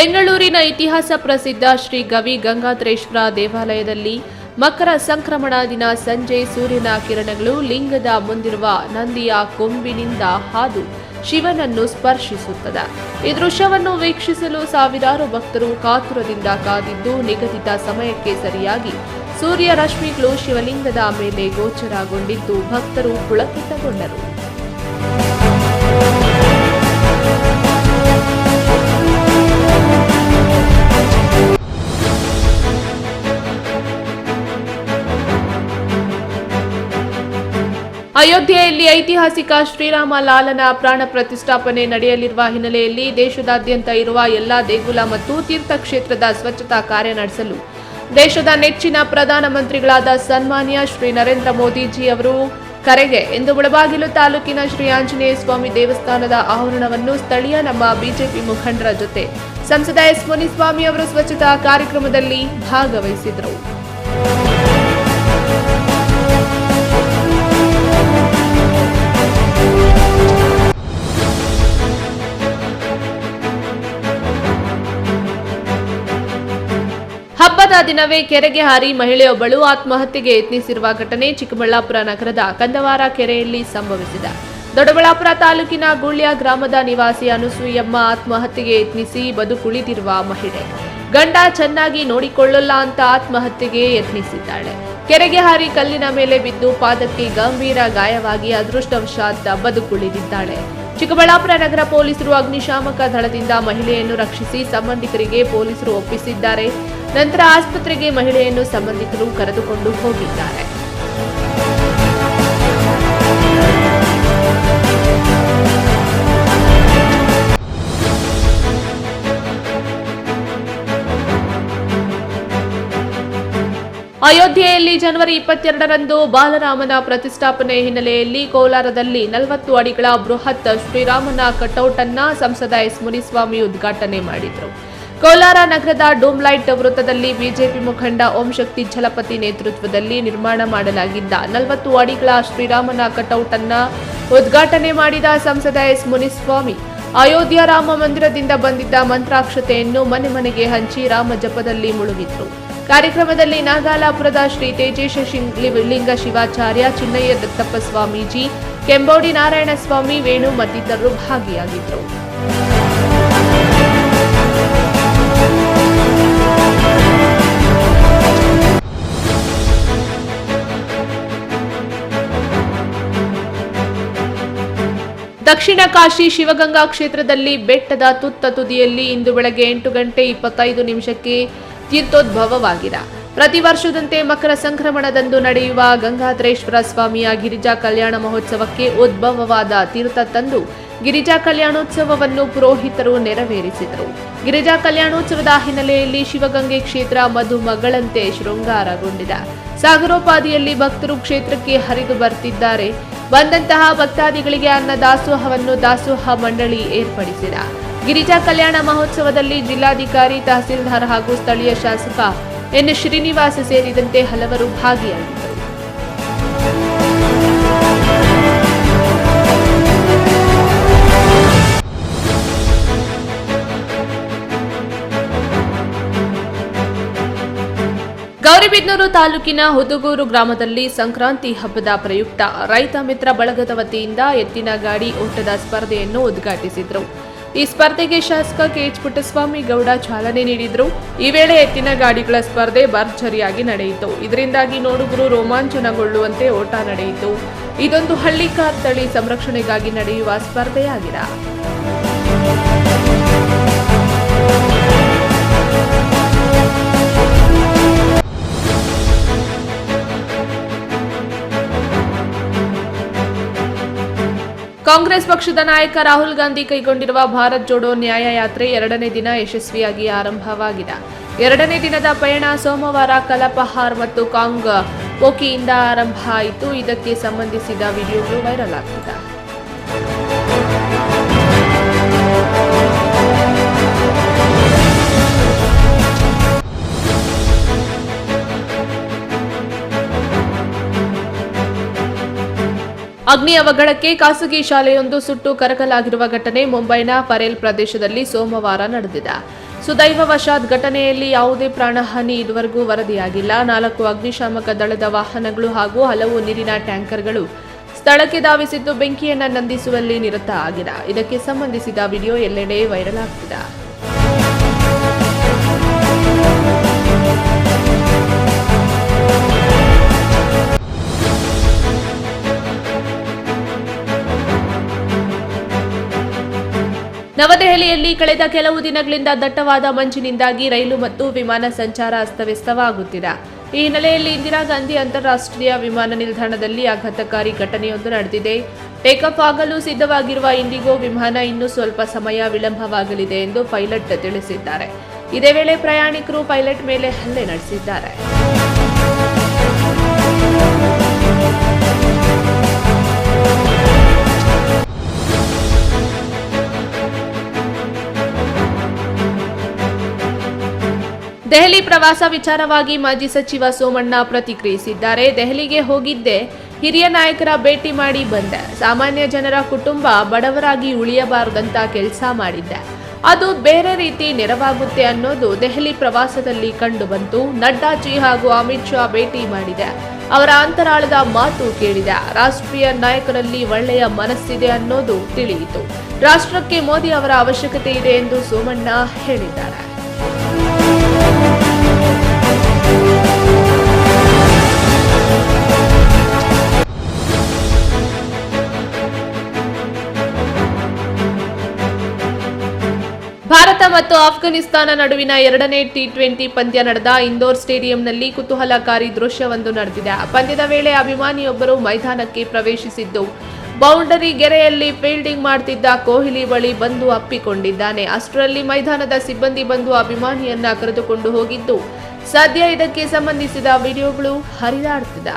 ಬೆಂಗಳೂರಿನ ಇತಿಹಾಸ ಪ್ರಸಿದ್ಧ ಶ್ರೀ ಗವಿ ಗಂಗಾಧರೇಶ್ವರ ದೇವಾಲಯದಲ್ಲಿ ಮಕರ ಸಂಕ್ರಮಣ ದಿನ ಸಂಜೆ ಸೂರ್ಯನ ಕಿರಣಗಳು ಲಿಂಗದ ಮುಂದಿರುವ ನಂದಿಯ ಕೊಂಬಿನಿಂದ ಹಾದು ಶಿವನನ್ನು ಸ್ಪರ್ಶಿಸುತ್ತದೆ. ಈ ದೃಶ್ಯವನ್ನು ವೀಕ್ಷಿಸಲು ಸಾವಿರಾರು ಭಕ್ತರು ಕಾತುರದಿಂದ ಕಾದಿದ್ದು ನಿಗದಿತ ಸಮಯಕ್ಕೆ ಸರಿಯಾಗಿ ಸೂರ್ಯ ರಶ್ಮಿಗಳು ಶಿವಲಿಂಗದ ಮೇಲೆ ಗೋಚರಗೊಂಡಿದ್ದು ಭಕ್ತರು ಪುಳಕಿತಗೊಂಡರು. ಅಯೋಧ್ಯೆಯಲ್ಲಿ ಐತಿಹಾಸಿಕ ಶ್ರೀರಾಮ ಲಾಲನ ಪ್ರಾಣ ಪ್ರತಿಷ್ಠಾಪನೆ ನಡೆಯಲಿರುವ ಹಿನ್ನೆಲೆಯಲ್ಲಿ ದೇಶದಾದ್ಯಂತ ಇರುವ ಎಲ್ಲಾ ದೇಗುಲ ಮತ್ತು ತೀರ್ಥಕ್ಷೇತ್ರದ ಸ್ವಚ್ಛತಾ ಕಾರ್ಯ ನಡೆಸಲು ದೇಶದ ನೆಚ್ಚಿನ ಪ್ರಧಾನಮಂತ್ರಿಗಳಾದ ಸನ್ಮಾನ್ಯ ಶ್ರೀ ನರೇಂದ್ರ ಮೋದಿಜಿ ಅವರು ಕರೆಗೆ ಇಂದು ಮುಳಬಾಗಿಲು ತಾಲೂಕಿನ ಶ್ರೀ ಆಂಜನೇಯ ಸ್ವಾಮಿ ದೇವಸ್ಥಾನದ ಆವರಣವನ್ನು ಸ್ಥಳೀಯ ನಮ್ಮ ಬಿಜೆಪಿ ಮುಖಂಡರ ಜೊತೆ ಸಂಸದ ಎಸ್ ಮುನಿಸ್ವಾಮಿ ಅವರು ಸ್ವಚ್ಛತಾ ಕಾರ್ಯಕ್ರಮದಲ್ಲಿ ಭಾಗವಹಿಸಿದರು. ದಿನವೇ ಕೆರೆಗೆ ಹಾರಿ ಮಹಿಳೆಯೊಬ್ಬಳು ಆತ್ಮಹತ್ಯೆಗೆ ಯತ್ನಿಸಿರುವ ಘಟನೆ ಚಿಕ್ಕಬಳ್ಳಾಪುರ ನಗರದ ಕಂದವಾರ ಕೆರೆಯಲ್ಲಿ ಸಂಭವಿಸಿದೆ. ದೊಡ್ಡಬಳ್ಳಾಪುರ ತಾಲೂಕಿನ ಗುಳ್ಯ ಗ್ರಾಮದ ನಿವಾಸಿ ಅನುಸೂಯಮ್ಮ ಆತ್ಮಹತ್ಯೆಗೆ ಯತ್ನಿಸಿ ಬದುಕುಳಿದಿರುವ ಮಹಿಳೆ. ಗಂಡ ಚೆನ್ನಾಗಿ ನೋಡಿಕೊಳ್ಳಲ್ಲ ಅಂತ ಆತ್ಮಹತ್ಯೆಗೆ ಯತ್ನಿಸಿದ್ದಾಳೆ. ಕೆರೆಗೆ ಹಾರಿ ಕಲ್ಲಿನ ಮೇಲೆ ಬಿದ್ದು ಪಾದಕ್ಕೆ ಗಂಭೀರ ಗಾಯವಾಗಿ ಅದೃಷ್ಟವಶಾತ್ ಬದುಕುಳಿದಿದ್ದಾಳೆ. ಚಿಕ್ಕಬಳ್ಳಾಪುರ ನಗರ ಪೊಲೀಸರು ಅಗ್ನಿಶಾಮಕ ದಳದಿಂದ ಮಹಿಳೆಯನ್ನು ರಕ್ಷಿಸಿ ಸಂಬಂಧಿಕರಿಗೆ ಪೊಲೀಸರು ಒಪ್ಪಿಸಿದ್ದಾರೆ. ನಂತರ ಆಸ್ಪತ್ರೆಗೆ ಮಹಿಳೆಯನ್ನು ಸಂಬಂಧಿಕರು ಕರೆದುಕೊಂಡು ಹೋಗಿದ್ದಾರೆ. ಅಯೋಧ್ಯೆಯಲ್ಲಿ ಜನವರಿ ಇಪ್ಪತ್ತೆರಡರಂದು ಬಾಲರಾಮನ ಪ್ರತಿಷ್ಠಾಪನೆ ಹಿನ್ನೆಲೆಯಲ್ಲಿ ಕೋಲಾರದಲ್ಲಿ ನಲವತ್ತು ಅಡಿಗಳ ಬೃಹತ್ ಶ್ರೀರಾಮನ ಕಟೌಟ್ ಅನ್ನ ಸಂಸದ ಎಸ್ ಮುನಿಸ್ವಾಮಿ ಉದ್ಘಾಟನೆ ಮಾಡಿದರು. ಕೋಲಾರ ನಗರದ ಡೋಮ್ಲೈಟ್ ವೃತ್ತದಲ್ಲಿ ಬಿಜೆಪಿ ಮುಖಂಡ ಓಂ ಶಕ್ತಿ ಛಲಪತಿ ನೇತೃತ್ವದಲ್ಲಿ ನಿರ್ಮಾಣ ಮಾಡಲಾಗಿದ್ದ ನಲವತ್ತು ಅಡಿಗಳ ಶ್ರೀರಾಮನ ಕಟೌಟ್ ಅನ್ನ ಉದ್ಘಾಟನೆ ಮಾಡಿದ ಸಂಸದ ಎಸ್ ಮುನಿಸ್ವಾಮಿ, ಅಯೋಧ್ಯ ರಾಮ ಮಂದಿರದಿಂದ ಬಂದಿದ್ದ ಮಂತ್ರಾಕ್ಷತೆಯನ್ನು ಮನೆ ಮನೆಗೆ ಹಂಚಿ ರಾಮ ಜಪದಲ್ಲಿ ಮುಳುಗಿದ್ರು. ಕಾರ್ಯಕ್ರಮದಲ್ಲಿ ನಾಗಾಲಾಪುರದ ಶ್ರೀ ತೇಜೇಶ ಲಿಂಗ ಶಿವಾಚಾರ್ಯ ಚಿನ್ನಯ್ಯ ದತ್ತಪ್ಪ ಸ್ವಾಮೀಜಿ ಕೆಂಬೋಡಿ ನಾರಾಯಣ ಸ್ವಾಮಿ ವೇಣು ಮತ್ತಿತರರು ಭಾಗಿಯಾಗಿದ್ದರು. ದಕ್ಷಿಣ ಕಾಶಿ ಶಿವಗಂಗಾ ಕ್ಷೇತ್ರದಲ್ಲಿ ಬೆಟ್ಟದ ತುತ್ತ ತುದಿಯಲ್ಲಿ ಇಂದು ಬೆಳಗ್ಗೆ ಎಂಟು ಗಂಟೆ ಇಪ್ಪತ್ತೈದು ನಿಮಿಷಕ್ಕೆ ತೀರ್ಥೋದ್ಭವವಾಗಿದೆ. ಪ್ರತಿ ವರ್ಷದಂತೆ ಮಕರ ಸಂಕ್ರಮಣದಂದು ನಡೆಯುವ ಗಂಗಾಧರೇಶ್ವರ ಸ್ವಾಮಿಯ ಗಿರಿಜಾ ಕಲ್ಯಾಣ ಮಹೋತ್ಸವಕ್ಕೆ ಉದ್ಭವವಾದ ತೀರ್ಥ ತಂದು ಗಿರಿಜಾ ಕಲ್ಯಾಣೋತ್ಸವವನ್ನು ಪುರೋಹಿತರು ನೆರವೇರಿಸಿದರು. ಗಿರಿಜಾ ಕಲ್ಯಾಣೋತ್ಸವದ ಹಿನ್ನೆಲೆಯಲ್ಲಿ ಶಿವಗಂಗೆ ಕ್ಷೇತ್ರ ಮಧುಮಗಳಂತೆ ಶೃಂಗಾರಗೊಂಡಿದೆ. ಸಾಗರೋಪಾದಿಯಲ್ಲಿ ಭಕ್ತರು ಕ್ಷೇತ್ರಕ್ಕೆ ಹರಿದು ಬರ್ತಿದ್ದಾರೆ. ಬಂದಂತಹ ಭಕ್ತಾದಿಗಳಿಗೆ ಅನ್ನ ದಾಸೋಹವನ್ನು ದಾಸೋಹ ಮಂಡಳಿ ಏರ್ಪಡಿಸಿದ. ಗಿರಿಜಾ ಕಲ್ಯಾಣ ಮಹೋತ್ಸವದಲ್ಲಿ ಜಿಲ್ಲಾಧಿಕಾರಿ, ತಹಸೀಲ್ದಾರ್ ಹಾಗೂ ಸ್ಥಳೀಯ ಶಾಸಕ ಎನ್. ಶ್ರೀನಿವಾಸ್ ಸೇರಿದಂತೆ ಹಲವರು ಭಾಗಿಯಾಗಿದ್ದರು. ಗೌರಿಬಿದನೂರು ತಾಲೂಕಿನ ಹುದುಗೂರು ಗ್ರಾಮದಲ್ಲಿ ಸಂಕ್ರಾಂತಿ ಹಬ್ಬದ ಪ್ರಯುಕ್ತ ರೈತ ಮಿತ್ರ ಬಳಗದ ವತಿಯಿಂದ ಎತ್ತಿನ ಗಾಡಿ ಓಟದ ಸ್ಪರ್ಧೆಯನ್ನು ಉದ್ಘಾಟಿಸಿದರು. ಈ ಸ್ಪರ್ಧೆಗೆ ಶಾಸಕ ಕೆಎಚ್ ಪುಟ್ಟಸ್ವಾಮಿ ಗೌಡ ಚಾಲನೆ ನೀಡಿದ್ರು. ಈ ವೇಳೆ ಎತ್ತಿನ ಗಾಡಿಗಳ ಸ್ಪರ್ಧೆ ಭರ್ಜರಿಯಾಗಿ ನಡೆಯಿತು. ಇದರಿಂದಾಗಿ ನೋಡುಗರು ರೋಮಾಂಚನಗೊಳ್ಳುವಂತೆ ಓಟ ನಡೆಯಿತು. ಇದೊಂದು ಹಳ್ಳಿಕಾರ್ ತಳಿ ಸಂರಕ್ಷಣೆಗಾಗಿ ನಡೆಯುವ ಸ್ಪರ್ಧೆಯಾಗಿದೆ. ಕಾಂಗ್ರೆಸ್ ಪಕ್ಷದ ನಾಯಕ ರಾಹುಲ್ ಗಾಂಧಿ ಕೈಗೊಂಡಿರುವ ಭಾರತ್ ಜೋಡೋ ನ್ಯಾಯ ಯಾತ್ರೆ ಎರಡನೇ ದಿನ ಯಶಸ್ವಿಯಾಗಿ ಆರಂಭವಾಗಿದೆ. ಎರಡನೇ ದಿನದ ಪಯಣ ಸೋಮವಾರ ಕಲಪಹಾರ್ ಮತ್ತು ಕಾಂಗ್ ಪೋಕಿಯಿಂದ ಆರಂಭ ಆಯಿತು. ಇದಕ್ಕೆ ಸಂಬಂಧಿಸಿದ ವಿಡಿಯೋಗಳು ವೈರಲ್ ಆಗ್ತಿದೆ. ಅಗ್ನಿ ಅವಘಡಕ್ಕೆ ಖಾಸಗಿ ಶಾಲೆಯೊಂದು ಸುಟ್ಟು ಕರಕಲಾಗಿರುವ ಘಟನೆ ಮುಂಬೈನ ಪರೇಲ್ ಪ್ರದೇಶದಲ್ಲಿ ಸೋಮವಾರ ನಡೆದಿದೆ. ಸುದೈವವಶಾತ್ ಘಟನೆಯಲ್ಲಿ ಯಾವುದೇ ಪ್ರಾಣಹಾನಿ ಇದುವರೆಗೂ ವರದಿಯಾಗಿಲ್ಲ. ನಾಲ್ಕು ಅಗ್ನಿಶಾಮಕ ದಳದ ವಾಹನಗಳು ಹಾಗೂ ಹಲವು ನೀರಿನ ಟ್ಯಾಂಕರ್ಗಳು ಸ್ಥಳಕ್ಕೆ ಧಾವಿಸಿದ್ದು ಬೆಂಕಿಯನ್ನು ನಂದಿಸುವಲ್ಲಿ ನಿರತ ಆಗಿದೆ ಇದಕ್ಕೆ ಸಂಬಂಧಿಸಿದ ವಿಡಿಯೋ ಎಲ್ಲೆಡೆ ವೈರಲ್ ಆಗ್ತಿದೆ. ನವದೆಹಲಿಯಲ್ಲಿ ಕಳೆದ ಕೆಲವು ದಿನಗಳಿಂದ ದಟ್ಟವಾದ ಮಂಜಿನಿಂದಾಗಿ ರೈಲು ಮತ್ತು ವಿಮಾನ ಸಂಚಾರ ಅಸ್ತವ್ಯಸ್ತವಾಗುತ್ತಿದೆ. ಈ ಹಿನ್ನೆಲೆಯಲ್ಲಿ ಇಂದಿರಾ ಗಾಂಧಿ ಅಂತಾರಾಷ್ಟ್ರೀಯ ವಿಮಾನ ನಿಲ್ದಾಣದಲ್ಲಿ ಆಘಾತಕಾರಿ ಘಟನೆಯೊಂದು ನಡೆದಿದೆ. ಟೇಕಫ್ ಆಗಲು ಸಿದ್ಧವಾಗಿರುವ ಇಂಡಿಗೋ ವಿಮಾನ ಇನ್ನೂ ಸ್ವಲ್ಪ ಸಮಯ ವಿಳಂಬವಾಗಲಿದೆ ಎಂದು ಪೈಲಟ್ ತಿಳಿಸಿದ್ದಾರೆ. ಇದೇ ವೇಳೆ ಪ್ರಯಾಣಿಕರು ಪೈಲಟ್ ಮೇಲೆ ಹಲ್ಲೆ ನಡೆಸಿದ್ದಾರೆ. ದೆಹಲಿ ಪ್ರವಾಸ ವಿಚಾರವಾಗಿ ಮಾಜಿ ಸಚಿವ ಸೋಮಣ್ಣ ಪ್ರತಿಕ್ರಿಯಿಸಿದ್ದಾರೆ. ದೆಹಲಿಗೆ ಹೋಗಿದ್ದೆ ಹಿರಿಯ ನಾಯಕರ ಭೇಟಿ ಮಾಡಿ ಬಂದೆ. ಸಾಮಾನ್ಯ ಜನರ ಕುಟುಂಬ ಬಡವರಾಗಿ ಉಳಿಯಬಾರದಂತ ಕೆಲಸ ಮಾಡಿದ್ದೆ. ಅದು ಬೇರೆ ರೀತಿ ನೆರವಾಗುತ್ತೆ ಅನ್ನೋದು ದೆಹಲಿ ಪ್ರವಾಸದಲ್ಲಿ ಕಂಡುಬಂತು ನಡ್ಡಾಜಿ ಹಾಗೂ ಅಮಿತ್ ಶಾ ಭೇಟಿ ಮಾಡಿದೆ. ಅವರ ಅಂತರಾಳದ ಮಾತು ಕೇಳಿದೆ. ರಾಷ್ಟ್ರೀಯ ನಾಯಕರಲ್ಲಿ ಒಳ್ಳೆಯ ಮನಸ್ಸಿದೆ ಅನ್ನೋದು ತಿಳಿಯಿತು. ರಾಷ್ಟ್ರಕ್ಕೆ ಮೋದಿ ಅವರ ಅವಶ್ಯಕತೆ ಇದೆ ಎಂದು ಸೋಮಣ್ಣ ಹೇಳಿದ್ದಾರೆ. ಭಾರತ ಮತ್ತು ಆಫ್ಘಾನಿಸ್ತಾನ ನಡುವಿನ ಎರಡನೇ ಟಿ ಟ್ವೆಂಟಿ ಪಂದ್ಯ ನಡೆದ ಇಂದೋರ್ ಸ್ಟೇಡಿಯಂನಲ್ಲಿ ಕುತೂಹಲಕಾರಿ ದೃಶ್ಯವೊಂದು ನಡೆದಿದೆ. ಪಂದ್ಯದ ವೇಳೆ ಅಭಿಮಾನಿಯೊಬ್ಬರು ಮೈದಾನಕ್ಕೆ ಪ್ರವೇಶಿಸಿದ್ದು. ಬೌಂಡರಿ ಗೆರೆಯಲ್ಲಿ ಫೀಲ್ಡಿಂಗ್ ಮಾಡ್ತಿದ್ದ ಕೊಹ್ಲಿ ಬಳಿ ಬಂದು ಅಪ್ಪಿಕೊಂಡಿದ್ದಾನೆ. ಅಷ್ಟರಲ್ಲಿ ಮೈದಾನದ ಸಿಬ್ಬಂದಿ ಬಂದು ಅಭಿಮಾನಿಯನ್ನ ಕರೆದುಕೊಂಡು ಹೋಗಿದ್ದು. ಸದ್ಯ ಇದಕ್ಕೆ ಸಂಬಂಧಿಸಿದ ವಿಡಿಯೋಗಳು ಹರಿದಾಡ್ತಿದೆ.